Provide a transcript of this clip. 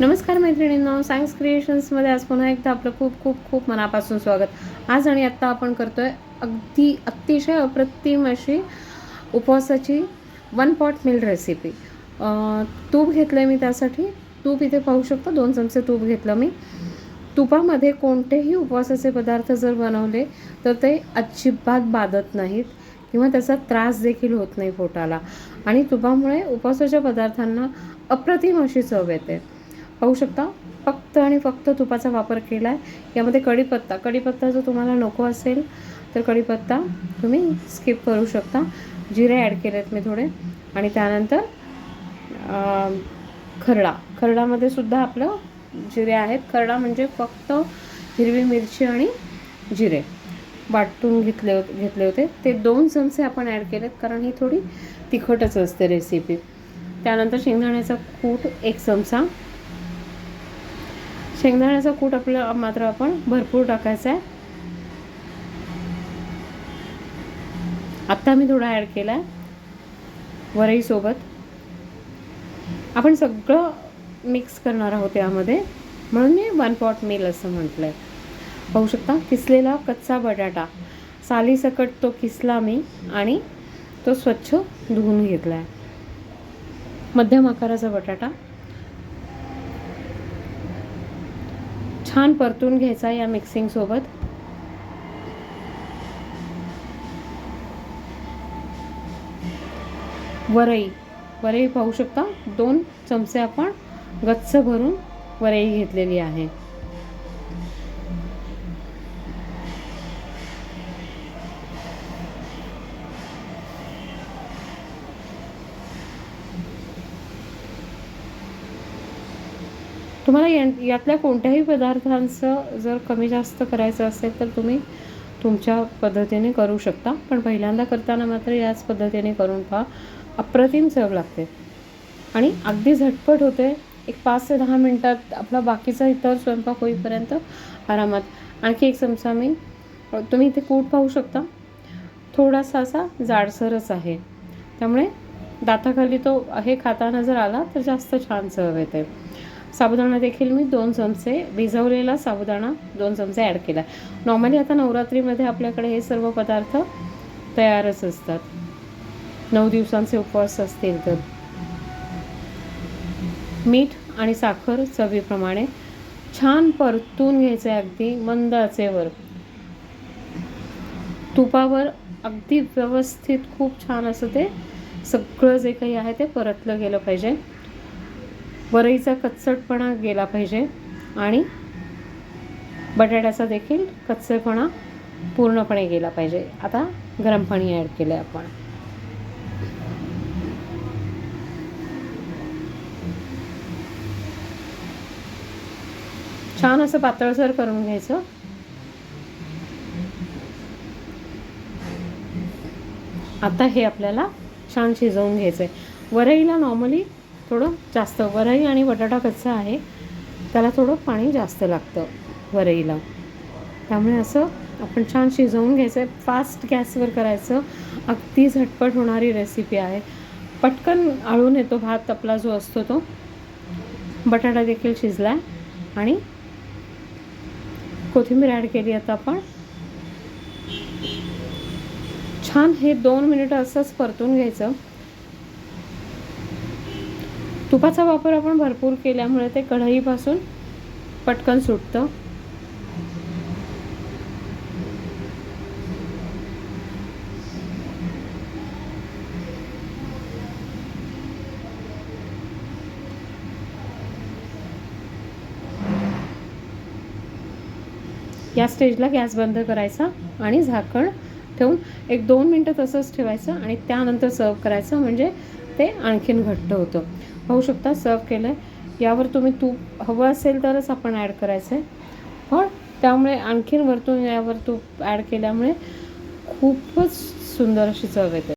नमस्कार मैत्रिणींनो सायन्स क्रिएशन्समध्ये आज पुन्हा एकदा आपलं खूप खूप खूप मनापासून स्वागत. आज आणि आत्ता आपण करतोय अगदी अतिशय अप्रतिम अशी उपवासाची वन पॉट मिल रेसिपी तूप घेतलं आहे मी त्यासाठी. तूप इथे पाहू शकतो. दोन चमचे तूप घेतलं मी. तुपामध्ये कोणतेही उपवासाचे पदार्थ जर बनवले तर ते अजिबात बाधत नाहीत किंवा त्याचा त्रास देखील होत नाही पोटाला. आणि तुपामुळे उपवासाच्या पदार्थांना अप्रतिम अशी चव येते. पाहू शकता. फक्त आणि फक्त तुपाचा वापर केला आहे यामध्ये कढीपत्ता. कढीपत्ता जर तुम्हाला नको असेल तर कढीपत्ता तुम्ही स्किप करू शकता. जिरे ॲड केलेत मी थोडे. आणि त्यानंतर खरडा. खरडामध्ये सुद्धा आपलं जिरे आहेत. खरडा म्हणजे फक्त हिरवी मिरची आणि जिरे. वाटून घेतले घेतले होते. ते दोन चमचे आपण ॲड केलेत कारण ही थोडी तिखटच असते रेसिपी त्यानंतर शेंगदाण्याचा कूट एक चमचा. शेंगदाण्याचा कूट आपलं मात्र आपण भरपूर टाकायचा आहे. आत्ता मी थोडा ॲड केला आहे वरईसोबत. आपण सगळं मिक्स करणार आहोत यामध्ये. म्हणून मी वन पॉट मिल असं म्हटलं आहे पाहू शकता किसलेला कच्चा बटाटा. सालीसकट तो किसला मी आणि तो स्वच्छ धुवून घेतला आहे मध्यम आकाराचा बटाटा. छान परतून घ्यायचा या मिक्सिंगसोबत वरई. वरई पाहू शकता दोन चमचे आपण गच्च भरून वरई घेतलेली आहे. तुम्हाला या यातल्या कोणत्याही पदार्थांचं जर कमी जास्त करायचं असेल तर तुम्ही तुमच्या पद्धतीने करू शकता. पण पहिल्यांदा करताना मात्र याच पद्धतीने करून पहा. अप्रतिम चव लागते. आणि अगदी झटपट होते. एक पाच ते दहा मिनटात आपला बाकीचा इतर स्वयंपाक होईपर्यंत आरामात. आणखी एक चमचा मी तुम्ही इथे कूट पाहू शकता. थोडासा असा जाडसरच आहे. त्यामुळे दाताखाली तो हे खाताना जर आला तर जास्त छान चव येते. साबुदाणा देखील मी दोन चमचे भिजवलेला साबुदाणा दोन चमचे ॲड केला. नॉर्मली आता नवरात्रीमध्ये आपल्याकडे हे सर्व पदार्थ तयारच असतात. नऊ दिवसांचे उपवास असतील तर. मीठ आणि साखर चवीप्रमाणे छान परतून घ्यायचं आहे अगदी मंद आचेवर तुपावर अगदी व्यवस्थित खूप छान असं ते सगळं जे काही आहे ते परतलं गेलं पाहिजे. वरईचा कच्चटपणा गेला पाहिजे आणि बटाट्याचा देखील कच्चेपणा पूर्णपणे गेला पाहिजे. आता गरम पाणी ॲड केलं आहे आपण. छान असं पातळसर करून घ्यायचं. आता हे आपल्याला छान शिजवून घ्यायचं आहे वरईला नॉर्मली थोडं जास्त वरई आणि बटाटा कच्चा आहे. त्याला थोडं पाणी जास्त लागतं वरईला. त्यामुळे असं आपण छान शिजवून घ्यायचं. आहे फास्ट गॅसवर करायचं. अगदी झटपट होणारी रेसिपी आहे. पटकन आळून येतो भात आपला जो असतो तो. बटाटा देखील शिजला आहे आणि कोथिंबीर ॲड केली आता आपण. छान हे दोन मिनिटं असंच परतून घ्यायचं. तुपाचा वापर आपण भरपूर केल्यामुळे ते कढईपासून पटकन सुटतं. या स्टेजला गॅस बंद करायचा आणि झाकण ठेवून एक दोन मिनटं तसंच ठेवायचं आणि त्यानंतर सर्व करायचं म्हणजे ते आणखीन घट्ट होतं. पाहू शकता सर्व केलं आहे यावर तुम्ही तूप हवं असेल तरच आपण ॲड करायचं आहे पण त्यामुळे आणखीन वरतून यावर तूप ॲड केल्यामुळे खूपच सुंदर अशी चव येते.